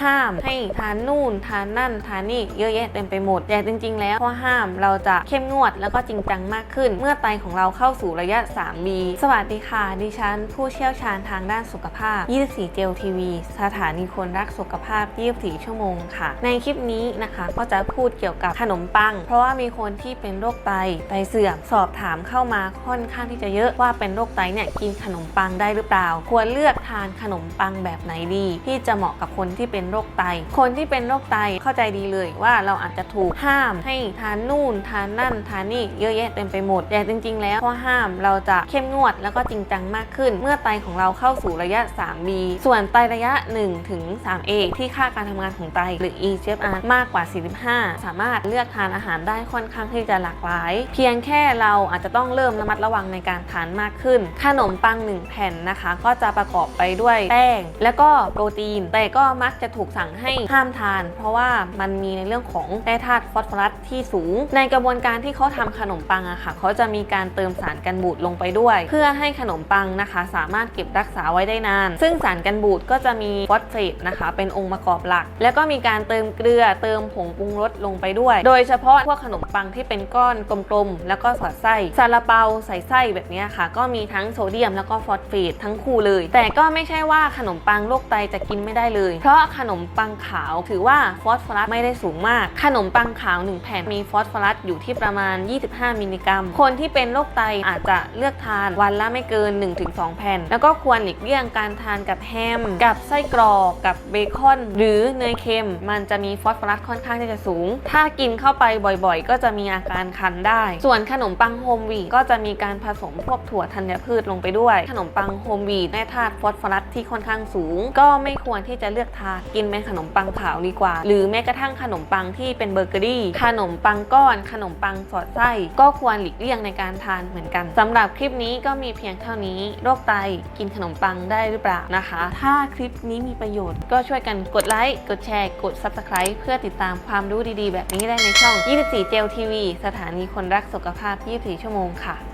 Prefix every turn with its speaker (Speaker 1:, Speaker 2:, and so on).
Speaker 1: ห้ามให้ทานนู่นทานนั่นทานนี่เยอะแยะเต็มไปหมด แต่จริง ๆ แล้วข้อห้ามเราจะเข้มงวดแล้วก็จริงจังมากขึ้น เมื่อไตของเราเข้าสู่ระยะ 3B สวัสดีค่ะ ดิฉัน ผู้เชี่ยวชาญทางด้านสุขภาพ 24 เจลทีวีสถานีคนรักสุขภาพ 24 ชั่วโมงค่ะ ในคลิปนี้นะคะก็จะพูดเกี่ยวกับขนมปัง เพราะว่ามีคนที่เป็นโรคไตไตเสื่อมสอบถามเข้ามาค่อนข้างที่จะเยอะว่าเป็นโรคไตเนี่ยกินขนมปังได้หรือเปล่า ควรเลือกทานขนมปังแบบไหนดี ที่จะเหมาะกับคนที่เป็นโรคไต คนที่เป็นโรคไตเข้าใจดีเลยว่าเราอาจจะถูกห้ามให้ทานนู่นทานนั่นทานนี่เยอะแยะเต็มไปหมด แต่จริง ๆ แล้วข้อห้ามเราจะเข้มงวดแล้วก็จริงจังมากขึ้น เมื่อไตของเราเข้าสู่ระยะ 3B ส่วนไตระยะ 1 ถึง 3A ที่ค่าการทำงานของไตหรือ eGFR มากกว่า 45 สามารถเลือกทานอาหารได้ค่อนข้างที่จะหลากหลาย เพียงแค่เราอาจจะต้องเริ่มระมัดระวังในการทานมากขึ้น ขนมปัง 1 แผ่นนะคะ ก็จะประกอบไปด้วยแป้ง แล้วก็โปรตีน แต่ก็มักจะถูกสั่งให้ห้ามทาน เพราะว่ามันมีในเรื่องของแร่ธาตุฟอสฟอรัสที่สูง ในกระบวนการที่เขาทำขนมปังอะค่ะเขาจะมีการเติมสารกันบูดลงไปด้วย เพื่อให้ขนมปังนะคะ สามารถเก็บรักษาไว้ได้นาน ซึ่งสารกันบูดก็จะมีฟอสเฟตนะคะ เป็นองค์ประกอบหลัก แล้วก็มีการเติมเกลือเติมผงปรุงรสลงไปด้วย โดยเฉพาะพวกขนมปังที่เป็นก้อนกลมๆแล้วก็สอดไส้ซาลาเปาใส่ไส้แบบนี้ค่ะ ก็มีทั้งโซเดียมแล้วก็ฟอสเฟตทั้งคู่เลย แต่ก็ไม่ใช่ว่าขนมปังโรคไตจะกินไม่ได้เลย เพราะขนมปังขาว ถือว่าฟอสฟอรัสไม่ได้สูงมาก ขนมปังขาว 1 แผ่นมีฟอสฟอรัสอยู่ที่ประมาณ 25 มิลลิกรัม คนที่เป็นโรคไตอาจจะเลือกทานวันละไม่เกิน 1-2 แผ่น แล้วก็ควรหลีกเลี่ยงการทานกับแฮม กับไส้กรอกกับเบคอน หรือเนยเค็ม มันจะมีฟอสฟอรัสค่อนข้างที่จะสูง ถ้ากินเข้าไปบ่อยๆ ก็จะมีอาการคันได้ ส่วนขนมปังโฮมวีก็จะมีการผสมพวกถั่วธัญพืชลงไปด้วย ขนมปังโฮมวีแร่ธาตุฟอสฟอรัสที่ค่อนข้างสูง ก็ไม่ควรที่จะเลือกทานกินเป็นขนมปังขาวดีกว่า หรือแม้กระทั่งขนมปังที่เป็นเบเกอรี่ขนมปังก้อน ขนมปังสอดไส้ ก็ควรหลีกเลี่ยงในการทานเหมือนกันสำหรับคลิปนี้ก็มีเพียงเท่านี้ โรคไตกินขนมปังได้หรือเปล่านะคะ ถ้าคลิปนี้มีประโยชน์ก็ช่วยกันกดไลค์กดแชร์ กด Subscribe เพื่อติดตามความรู้ดีๆ แบบนี้ได้ในช่อง 24 เจลทีวีสถานีคนรักสุขภาพ 24 ชั่วโมงค่ะ